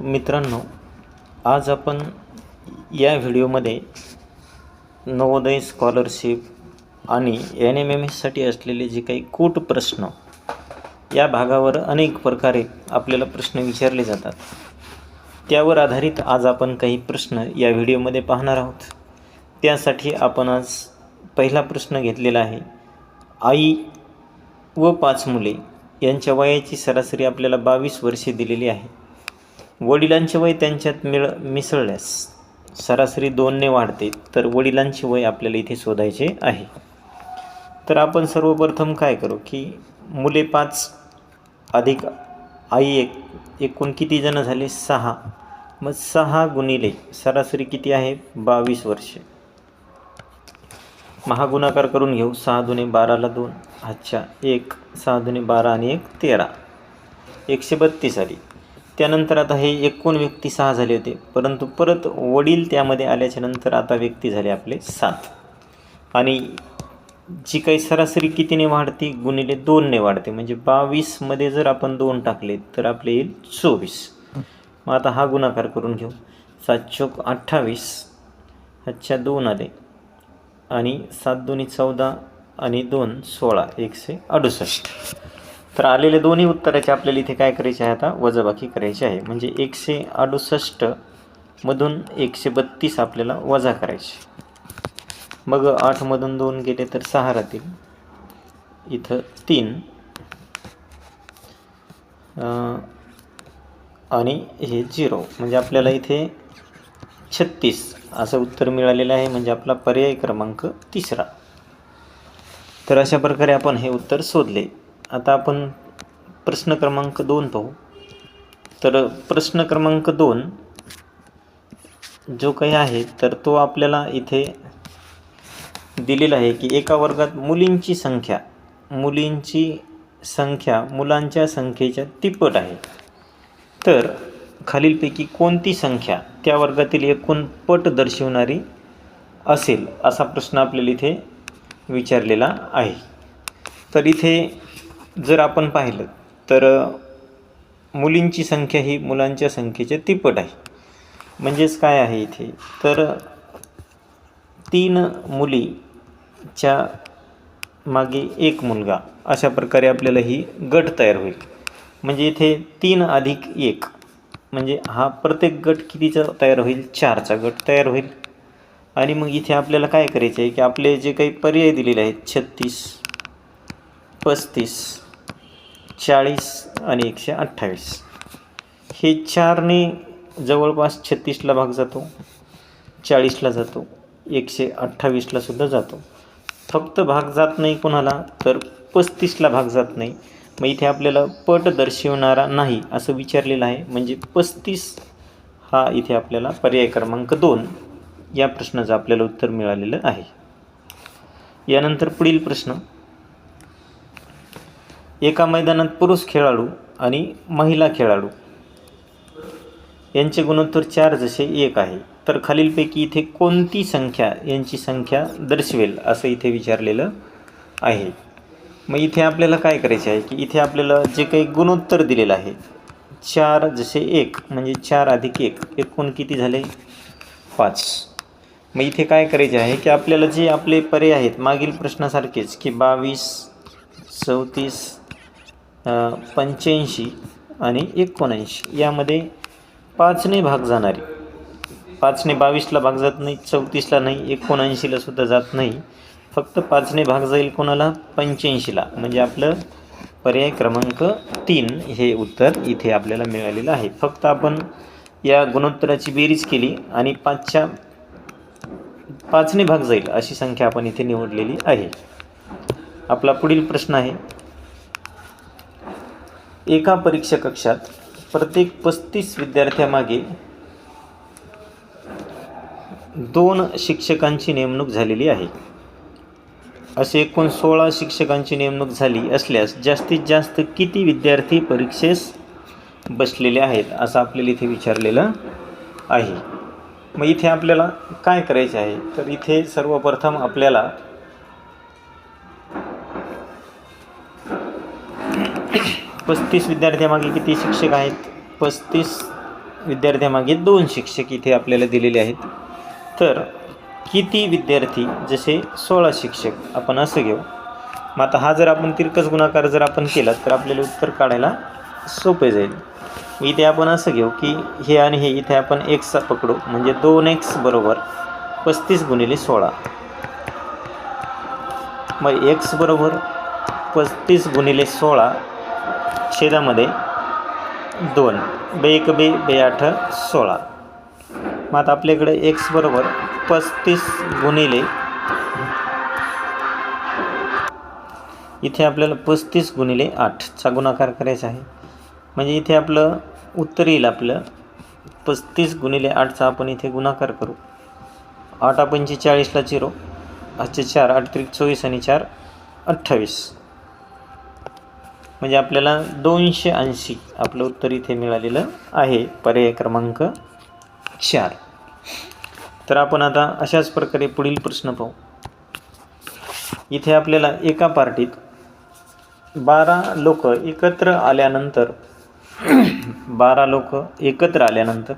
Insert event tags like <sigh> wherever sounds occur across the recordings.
मित्रांनो आज आपण या व्हिडिओमध्ये नवोदय स्कॉलरशिप आणि एन एम एम एससाठी असलेले जे काही कूट प्रश्न या भागावर अनेक प्रकारे आपल्याला प्रश्न विचारले जातात. त्यावर आधारित आज आपण काही प्रश्न या व्हिडिओमध्ये पाहणार आहोत. त्यासाठी आपण आज पहिला प्रश्न घेतलेला आहे आई व पाच मुले यांच्या वयाची सरासरी आपल्याला बावीस वर्षे दिलेली आहे. वडिलांचे वय त्यांच्यात मिळ मिसळल्यास सरासरी दोनने वाढते तर वडिलांचे वय आपल्याला इथे शोधायचे आहे. तर आपण सर्वप्रथम काय करू की मुले पाच अधिक आई एक एकूण किती जण झाले? सहा. मग सहा गुणिले सरासरी किती आहे? बावीस वर्षे. महागुणाकार करून घेऊ. सहा दुने बाराला दोन. अच्छा एक. सहा दुने बारा आणि एक तेरा. एकशे बत्तीस आली. त्यानंतर आता हे एकूण व्यक्ती सहा झाले होते. परंतु परत वडील त्यामध्ये आल्याच्यानंतर आता व्यक्ती झाले आपले सात. आणि जी काही सरासरी कितीने वाढते? गुणिले दोनने वाढते. म्हणजे बावीसमध्ये जर आपण दोन टाकले तर आपले येईल चोवीस. मग आता हा गुणाकार करून घेऊ. सात चोक अठ्ठावीस अच्छा दोन आले. आणि सात दोन्ही चौदा आणि दोन सोळा एकशे अडुसष्ट. तर आलेले दोन्ही उत्तराचे आपल्याला इथे काय करायचे आहे आता? वजाबाकी करायची आहे. म्हणजे एकशे अडुसष्ट मधून एकशे बत्तीस आपल्याला वजा करायचे. मग आठमधून दोन गेले तर सहा राहतील. इथं तीन. आणि हे झिरो. म्हणजे आपल्याला इथे छत्तीस असं उत्तर मिळालेलं आहे. म्हणजे आपला पर्याय क्रमांक तिसरा. तर अशा प्रकारे आपण हे उत्तर शोधले. आता आपण प्रश्न क्रमांक दोन पाहू. तर प्रश्न क्रमांक दोन जो काही आहे तर तो आपल्याला इथे दिलेला आहे की एका वर्गात मुलींची संख्या मुलींची संख्या मुलांच्या संख्येच्या तिप्पट आहे. तर खालीलपैकी कोणती संख्या त्या वर्गातील एकूण पट दर्शवणारी असेल असा प्रश्न आपल्याला इथे विचारलेला आहे. तर इथे जर आपण पाहिलं तर मुलींची संख्या ही मुलांच्या संख्येच्या तिप्पट आहे. म्हणजेच काय आहे इथे? तर तीन मुलीच्या मागे एक मुलगा. अशा प्रकारे आपल्याला ही गट तयार होईल. म्हणजे इथे तीन अधिक एक. म्हणजे हा प्रत्येक गट कितीचा तयार होईल? चारचा गट तयार होईल. आणि मग इथे आपल्याला काय करायचं आहे की आपले जे काही पर्याय दिलेले आहेत छत्तीस पस्तीस चाळीस आणि एकशे अठ्ठावीस. हे चारने जवळपास छत्तीसला भाग जातो चाळीसला जातो एकशे अठ्ठावीसला सुद्धा जातो. फक्त भाग जात नाही कोणाला तर पस्तीसला भाग जात नाही. मग इथे आपल्याला पट दर्शवणारा नाही असं विचारलेलं आहे. म्हणजे पस्तीस हा इथे आपल्याला पर्याय क्रमांक दोन या प्रश्नाचं आपल्याला उत्तर मिळालेलं आहे. यानंतर पुढील प्रश्न. एका मैदानात पुरुष खेळाडू आणि महिला खेळाडू. यांचे गुणोत्तर चार जसे एक आहे. तर खालीलपैकी इथे कोणती संख्या यांची संख्या दर्शवेल असं इथे विचारलेलं आहे. मग इथे आपल्याला काय करायचे आहे की इथे आपल्याला जे काही गुणोत्तर दिलेलं आहे चार जसे एक म्हणजे चार अधिक एक एकूण किती झाले? पाच. मग इथे काय करायचे आहे की आपल्याला जे आपले पर्याय आहेत मागील प्रश्नासारखेच की बावीस चौतीस पंच्याऐंशी आणि एकोणऐंशी. यामध्ये पाचने भाग जाणारी. पाचने बावीसला भाग जात नाही चौतीसला नाही एकोणऐंशीला सुद्धा जात नाही. फक्त पाचने भाग जाईल कोणाला? पंच्याऐंशीला. म्हणजे आपलं पर्याय क्रमांक तीन हे उत्तर इथे आपल्याला मिळालेलं आहे. फक्त आपण या गुणोत्तराची बेरीज केली आणि पाचच्या पाचने भाग जाईल अशी संख्या आपण इथे निवडलेली आहे. आपला पुढील प्रश्न आहे. एका परीक्षा कक्षात प्रत्येक पस्तीस विद्यार्थ्यामागे दोन शिक्षकांची नेमणूक झालेली आहे. असे एकूण सोळा शिक्षकांची नेमणूक झाली असल्यास जास्तीत जास्त किती विद्यार्थी परीक्षेस बसलेले आहेत असं आपल्याला इथे विचारलेलं आहे. मग इथे आपल्याला काय करायचे आहे? तर इथे सर्वप्रथम आपल्याला पस्तीस विद्यार्थ्यामागे किती शिक्षक आहेत? पस्तीस विद्यार्थ्यामागे दोन शिक्षक इथे आपल्याला दिलेले आहेत. तर किती विद्यार्थी जसे सोळा शिक्षक आपण असं घेऊ. मग आता हा जर आपण तिरकस गुणाकार जर आपण केला तर आपल्याला उत्तर काढायला सोपे जाईल. इथे आपण असं घेऊ की हे आणि हे इथे आपण एक्स पकडू म्हणजे दोन एक्स बरोबर पस्तीस गुणिले सोळा. मग एक्स बरोबर पस्तीस गुणिले सोळा छेदामध्ये दोन बे एक बे बे आठ सोळा. मग आता आपल्याकडे एक्स बरोबर पस्तीस गुणिले इथे आपल्याला पस्तीस गुणिले आठचा गुणाकार करायचा आहे. म्हणजे इथे आपलं उत्तर येईल आपलं. पस्तीस गुणिले आठचा आपण इथे गुणाकार करू. आठ पंचेचाळीसला झिरो चिरो आजचे चार आठ त्रिक चोवीस आणि चार अठ्ठावीस. म्हणजे आपल्याला दोनशे ऐंशी आपलं उत्तर इथे मिळालेलं आहे. पर्याय क्रमांक चार. तर आपण आता अशाच प्रकारे पुढील प्रश्न पाहू. इथे आपल्याला एका पार्टीत बारा लोक एकत्र आल्यानंतर <clears throat> बारा लोक एकत्र आल्यानंतर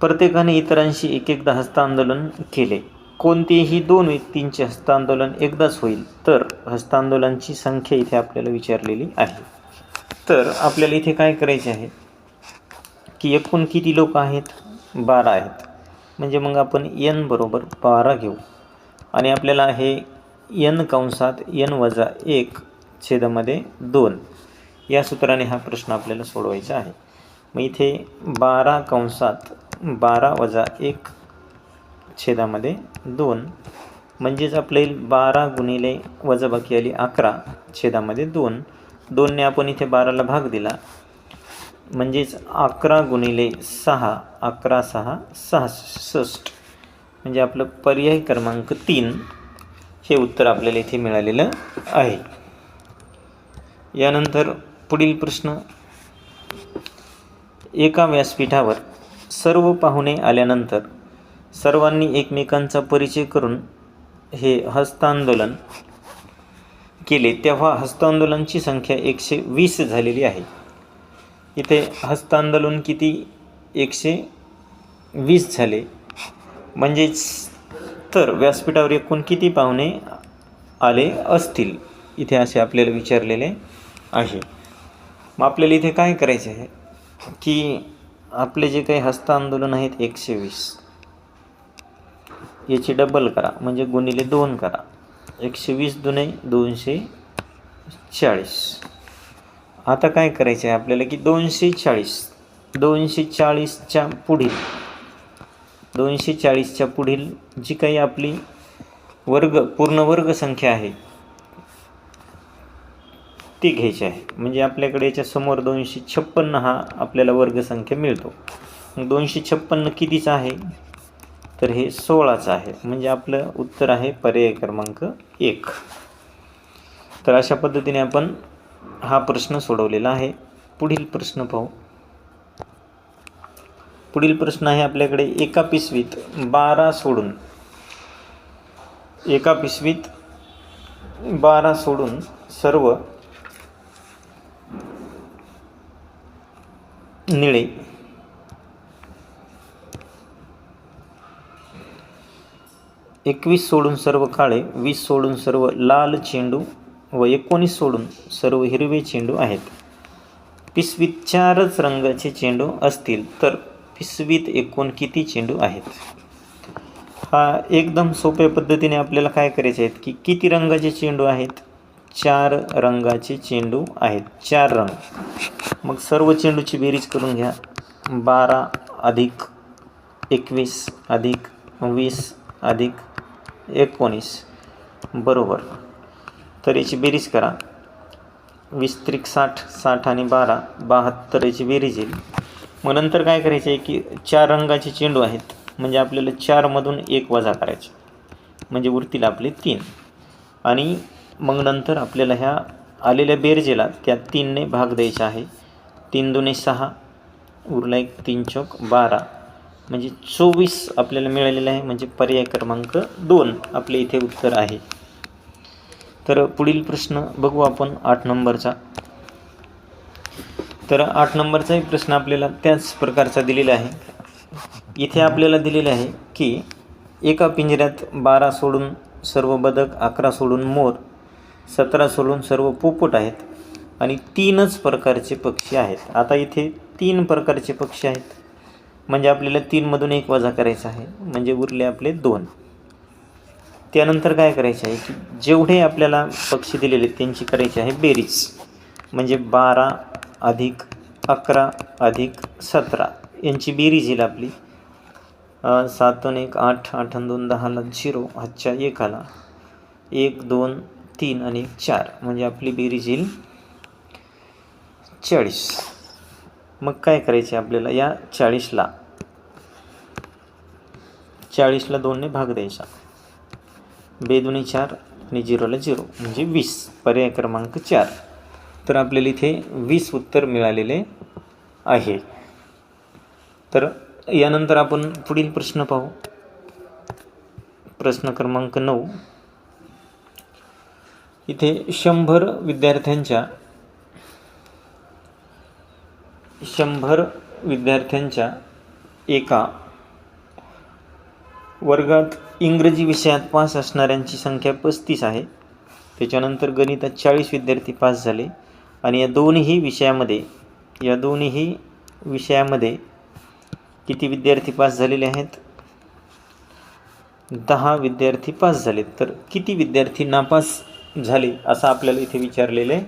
प्रत्येकाने इतरांशी एक एकदा हस्तांदोलन केले. कोणतेही दोन व्यक्तींचे हस्तांदोलन एकदाच होईल तर हस्तांदोलनची संख्या इथे आपल्याला विचारलेली आहे. तर आपल्याला इथे काय करायचे आहे? की एकूण किती लोक आहेत? बारा आहेत. म्हणजे मग आपण यन बरोबर बारा घेऊ. आणि आपल्याला हे यन कंसात यन वजा एक छेदमध्ये दोन. या सूत्राने हा प्रश्न आपल्याला सोडवायचा आहे. मग इथे बारा कंसात बारा वजा एक छेदामध्ये दोन. म्हणजेच आपले बारा गुणिले वजाबाकी आली अकरा छेदामध्ये दोन. दोनने आपण इथे बाराला भाग दिला. म्हणजेच अकरा गुणिले सहा अकरा सहा सहासष्ट. म्हणजे आपलं पर्याय क्रमांक तीन हे उत्तर आपल्याला इथे मिळालेलं आहे. यानंतर पुढील प्रश्न. एका व्यासपीठावर सर्व पाहुणे आल्यानंतर सर्वांनी एकमेकांचा परिचय करून हे हस्तांदोलन केले तेव्हा हस्तांदोलनची संख्या एकशे वीस झालेली आहे. इथे हस्तांदोलन किती? एकशे वीस झाले. म्हणजेच तर व्यासपीठावर एकूण किती पाहुणे आले असतील? इथे असे आपल्याला विचारलेले आहे. मग आपल्याला इथे काय करायचे आहे? की आपले जे काही हस्तांदोलन आहेत एकशे वीस. याची डबल करा. म्हणजे गुणिले दोन करा. एकशे वीस दुने दोनशे चाळीस. आता काय करायचं आहे आपल्याला की दोनशे चाळीस. दोनशे चाळीसच्या पुढील. दोनशे चाळीसच्या पुढील जी काही आपली वर्ग पूर्ण वर्ग संख्या आहे ती घ्यायची आहे. म्हणजे आपल्याकडे याच्या समोर दोनशे छप्पन्न हा आपल्याला वर्गसंख्या मिळतो. मग दोनशे छप्पन्न कितीचा आहे? तर हे सोळाचं आहे. म्हणजे आपलं उत्तर आहे पर्याय क्रमांक एक. तर अशा पद्धतीने आपण हा प्रश्न सोडवलेला आहे. पुढील प्रश्न पाहू. पुढील प्रश्न आहे आपल्याकडे एका पिशवीत बारा सोडून एका पिशवीत बारा सोडून सर्व निळे एकवीस सोडून सर्व काळे वीस सोडून सर्व लाल चेंडू व एकोणीस सोडून सर्व हिरवे चेंडू आहेत. पिशवीत चारच रंगाचे चेंडू असतील तर पिशवीत एकूण किती चेंडू आहेत? हा एकदम सोप्या पद्धतीने आपल्याला काय करायचे आहेत की किती रंगाचे चेंडू आहेत? चार रंगाचे चेंडू आहेत. चार रंग. मग सर्व चेंडूची बेरीज करून घ्या. बारा अधिक एकवीस अधिक वीस अधिक एकोणीस. बरोबर. तर याची बेरीज करा. वीस त्रिक साठ साठ आणि बारा बहात्तर याची बेरीज येईल. मग नंतर काय करायचं आहे की चार रंगाचे चेंडू आहेत. म्हणजे आपल्याला चारमधून एक वजा करायचे. म्हणजे उरतील आपले तीन. आणि मग नंतर आपल्याला ह्या आलेल्या बेरजेला त्या तीनने भाग द्यायचा आहे. तीन दुने सहा उरला एक तीन चौक बारा. म्हणजे चोवीस आपल्याला मिळालेलं आहे म्हणजे पर्याय क्रमांक दोन आपले इथे उत्तर आहे. तर पुढील प्रश्न बघू आपण आठ नंबरचा. तर आठ नंबरचाही प्रश्न आपल्याला त्याच प्रकारचा दिलेला आहे. इथे आपल्याला दिलेले आहे की एका पिंजऱ्यात बारा सोडून सर्व बदक अकरा सोडून मोर सतरा सोडून सर्व पोपट आहेत आणि तीनच प्रकारचे पक्षी आहेत. आता इथे तीन प्रकारचे पक्षी आहेत. म्हणजे आपल्याला तीनमधून एक वजा करायचा आहे. म्हणजे उरले आपले दोन. त्यानंतर काय करायचे आहे की जेवढे आपल्याला पक्षी दिलेले आहेत त्यांची करायची आहे बेरीज. म्हणजे बारा अधिक अकरा अधिक सतरा. यांची बेरीज येईल आपली. सातून सात एक आठ आठ आणि दोन दहाला झिरो हातच्या एकाला. एक दोन तीन आणि चार. म्हणजे आपली बेरीज येईल चाळीस. मग काय करायचे आपल्याला? या चाळीसला. चाळीसला दोनने भाग द्यायचा. बेदुनी चार आणि झिरोला झिरो म्हणजे वीस. पर्याय क्रमांक चार. तर आपल्याला इथे वीस उत्तर मिळालेले आहे. तर यानंतर आपण पुढील प्रश्न पाहू. प्रश्न क्रमांक नऊ. इथे शंभर विद्यार्थ्यांच्या शंभर विद्यार्थ्यांच्या एका वर्गात इंग्रजी विषयात पास असणाऱ्यांची संख्या पस्तीस आहे. त्याच्यानंतर गणितात चाळीस विद्यार्थी पास झाले आणि या दोन्ही विषयामध्ये या दोन्ही विषयामध्ये किती विद्यार्थी पास झालेले आहेत? दहा विद्यार्थी पास झाले तर किती विद्यार्थी नापास झाले असं आपल्याला इथे विचारलेले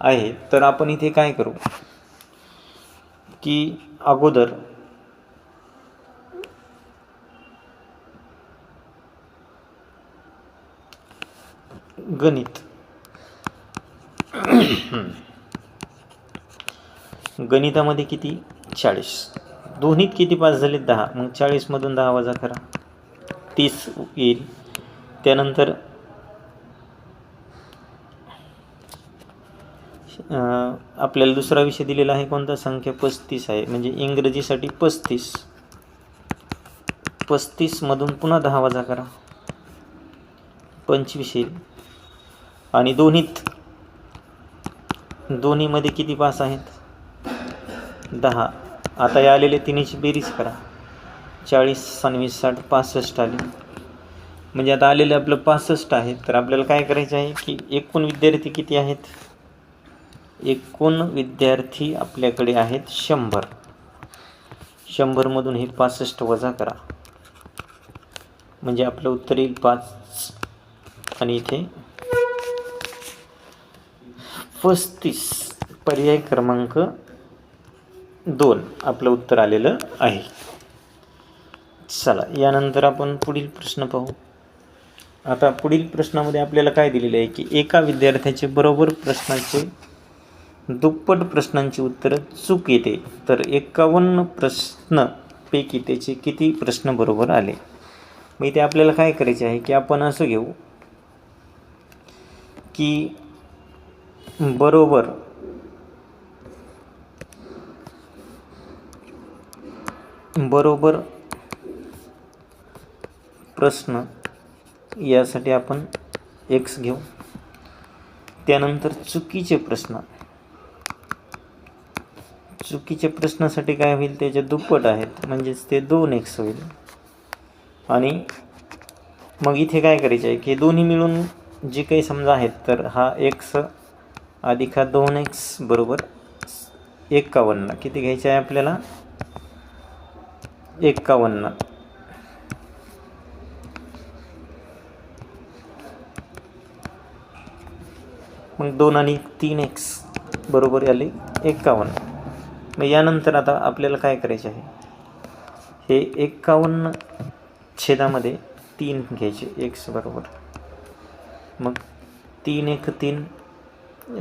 आहे. तर आपण इथे काय करू? की अगोदर. गणित. गणितामध्ये किती? चाळीस. दोन्हीत किती पास झाले दहा. मग चाळीसमधून दहा वजा करा. तीस येईल. त्यानंतर आपल्याला दुसरा विषय दिलेला आहे कोणता? संख्या पस्तीस आहे. म्हणजे इंग्रजीसाठी पस्तीस. पस्तीसमधून पुन्हा दहा वजा करा. पंचवीस येईल. आणि दोन्हीत दोन्हीमध्ये किती पास आहेत? दहा. आता या आलेले तिन्हीची बेरीज करा. चाळीस सनवीस साठ पासष्ट आले. म्हणजे आता आलेले आपलं पासष्ट आहे. तर आपल्याला काय करायचं आहे की एकूण विद्यार्थी किती आहेत? एकूण विद्यार्थी आपल्याकडे आहेत शंभर. शंभरमधून हे पासष्ट वजा करा. म्हणजे आपलं उत्तर येईल पाच. आणि इथे पस्तीस. पर्याय क्रमांक दोन. आपलं उत्तर आलेलं आहे. चला यानंतर आपण पुढील प्रश्न पाहू. आता पुढील प्रश्नामध्ये आपल्याला काय दिलेलं आहे की एका विद्यार्थ्याचे बरोबर प्रश्नाचे दुप्पट प्रश्नांची उत्तरं चूक येते. तर एकावन्न प्रश्नपैकी त्याचे किती प्रश्न बरोबर आले? मग इथे आपल्याला काय करायचे आहे की आपण असं घेऊ की बरोबर बरोबर प्रश्न यासाठी आपण एक्स घेऊ. त्यानंतर चुकीचे प्रश्न. चुकीचे प्रश्नासाठी काय होईल त्याचे दुप्पट आहेत. म्हणजेच ते दोन एक्स होईल. आणि मग इथे काय करायचे आहे की दोन्ही मिळून जे काही समजा आहेत तर हा एक्स अधिक हा दोन एक्स बरोबर एक्कावन्न किती घ्यायचे आहे आपल्याला? एक्कावन्न मग दोन आणि तीन एक्स बरोबर आले एक्कावन्न मग यानंतर आता आपल्याला काय करायचे आहे? हे एक्कावन्न छेदामध्ये तीन घ्यायचे एक्स बरोबर. मग तीन एक तीन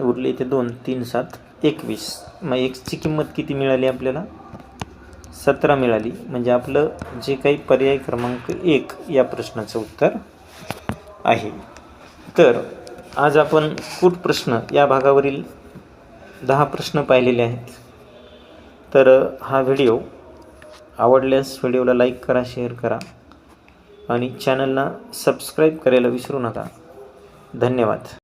उरले ते दोन तीन सात एकवीस. मग एक्सची किंमत किती मिळाली आपल्याला? सतरा मिळाली. म्हणजे आपलं जे काही पर्याय क्रमांक एक या प्रश्नाचं उत्तर आहे. तर आज आपण कूट प्रश्न या भागावरील दहा प्रश्न पाहिलेले आहेत. तर हा व्हिडिओ आवडल्यास व्हिडिओला लाईक करा शेअर करा आणि चॅनलला सबस्क्राईब करायला विसरू नका. धन्यवाद.